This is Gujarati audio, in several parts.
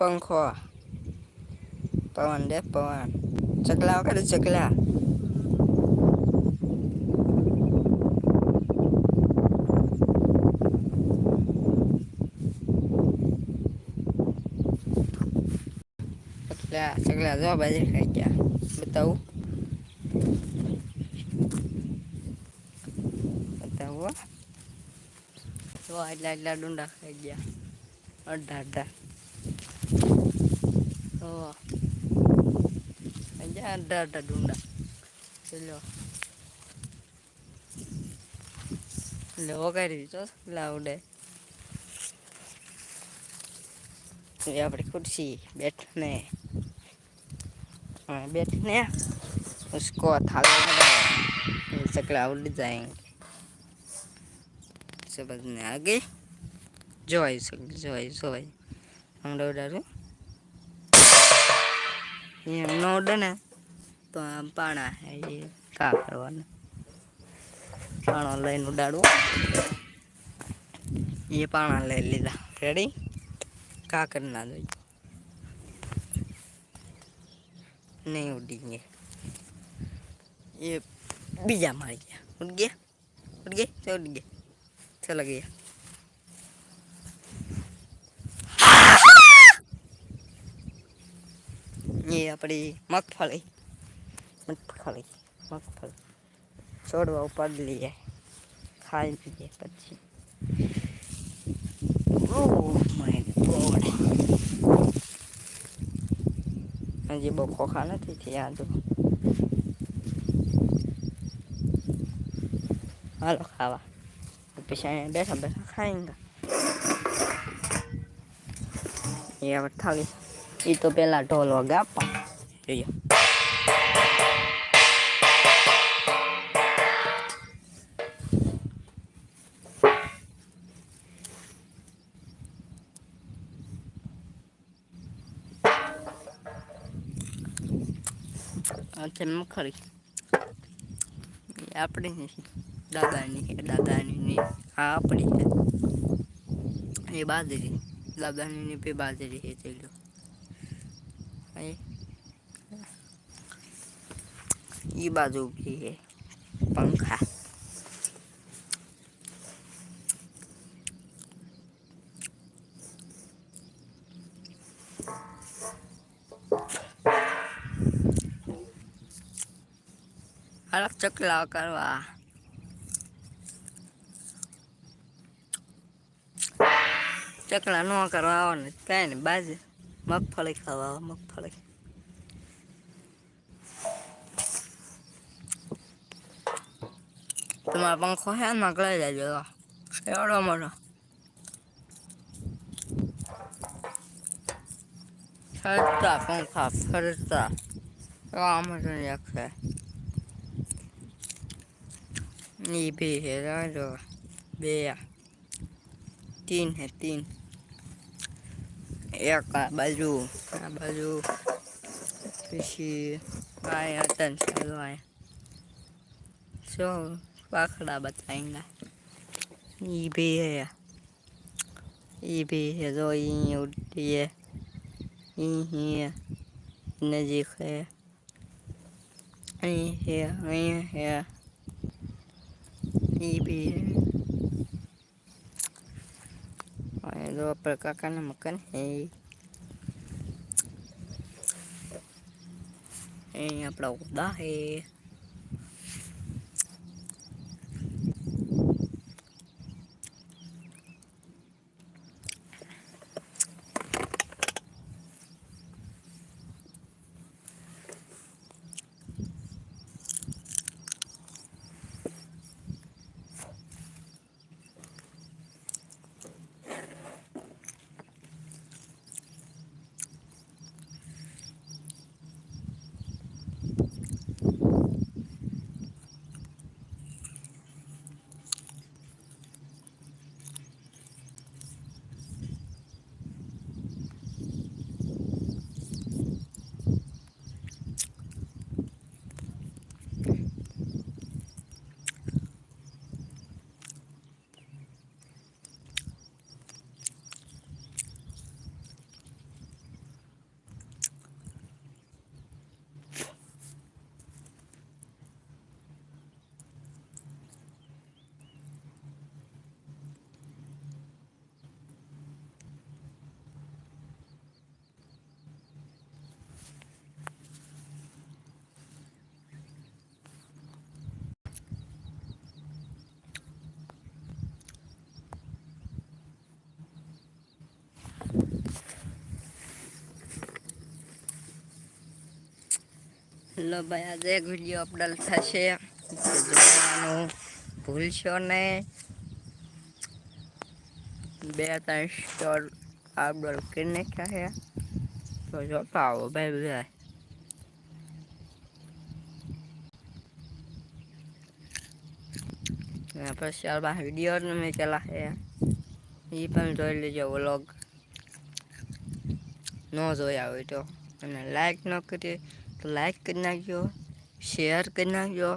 પંખો. પવન દે પવન. ચકલા વખત ચકલા. ચકલા ચકલા જો બાજરી ખાઈ ગયા. બતાવું. બતાવો જો એટલા એટલા ડુંડા ખાઈ ગયા. અડધા અડધા. તો ખાઈ ગયા અડધા અડધા ડુંડા ચલો એટલે વગાડી દીધો લાવડે એ આપણી ખુરશી બેઠને हाँ बैठने उसको थाले में डालो चकला उड़ जाएंगे समझ में आ गई જોઈ શકે જોઈ જોઈ હમણાં ઉડાડું. એમ ઉડે તો આમ પાણા એ કા કરવાનું? પાણો લઈને ઉડાડવું એ પાણા લઈ લીધા. રેડી કા કરી ના જોઈએ નહીં ઉડી ગયા એ બીજા મારી ગયા ઉડ ગયા ઉડ ગયા ચાલ ઉડ ગયા ચલા ગયા એ આપણી મગફળી. મગફળી મગફળી. છોડવા ઉપર લઈએ. ખાઈ લઈએ પછી. હજી બહુ ખોખા નથી થયા તો. હાલો ખાવા. પછી બેઠા બેઠા ખાઈંગા એ હવે એ તો પેલા ઢોલ વગે આપવા જોઈએ છે મખરી એ આપણી નથી દાદાની છે દાદાની નહીં આ આપણી છે એ બાજરી દાદાની ની બે બાજરી છે ચલો એ બાજુ ઊભી છે પંખા. અલગ ચકલા કરવા. ચકલા ન કરવા આવવાને, કાંઈ નહીં, બાજુ. મગફળી ખાવા મગફળી. Toma banco her nakla geliyor. Şey aramara. Sarıta banka sarıta. Ramazan yakla. Ni bir herhalde. Bir. Tin he tin. Yaka bazu. Bazu. Kişi. Bayağı tanışıyor. So. वाखड़ा बताएंगा ये भी है ये भी है जो ये उड़ती है ये है नजीक है ये है ये है ये भी है dua perkakan makan है ini अपना udah है હેલો ભાઈ, આજે વીડિયો અપડલ થશે. જોવાનું ભૂલશો નહીં. બે ત્રણ સ્ટોર અપડલ કરી નાખ્યા છે. તો જોતા આવો ભાઈ બધા. પછી આવા વીડિયો મેં કેલા છે. એ પણ જોઈ લેજો વ્લોગ ન જોયા હોય તો. અને લાઈક ન કરીએ તો લાઈક કરી નાખજો શેર કરી નાખજો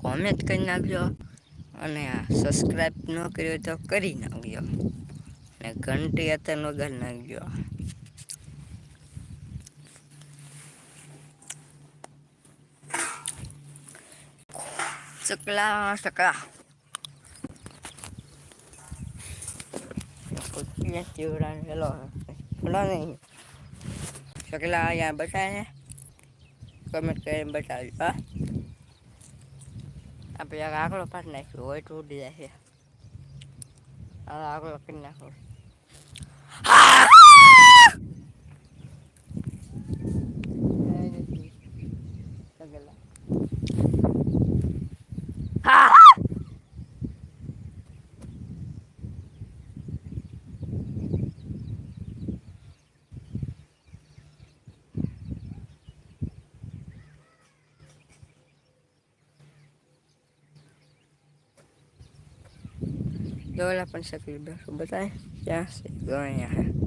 કોમેન્ટ કરી નાખજો અને આ સબસ્ક્રાઈબ ન કર્યો તો કરી નાખજો અને ઘંટી અત્યારે વગાડી નાખજો ચકલા ચકલા. ચીવડા હેલો હેલો નહીં ચકલા અહીંયા બતાવે કમેન્ટ કરીને બતાવજો હા. આપણે આગળ પાડી નાખ્યું હોય તો ઉડી જાય છે. આગળ કરી નાખો ચકલા હા દોલા પણ શકલી બેસો બતાય ક્યાં છે જો અહીંયા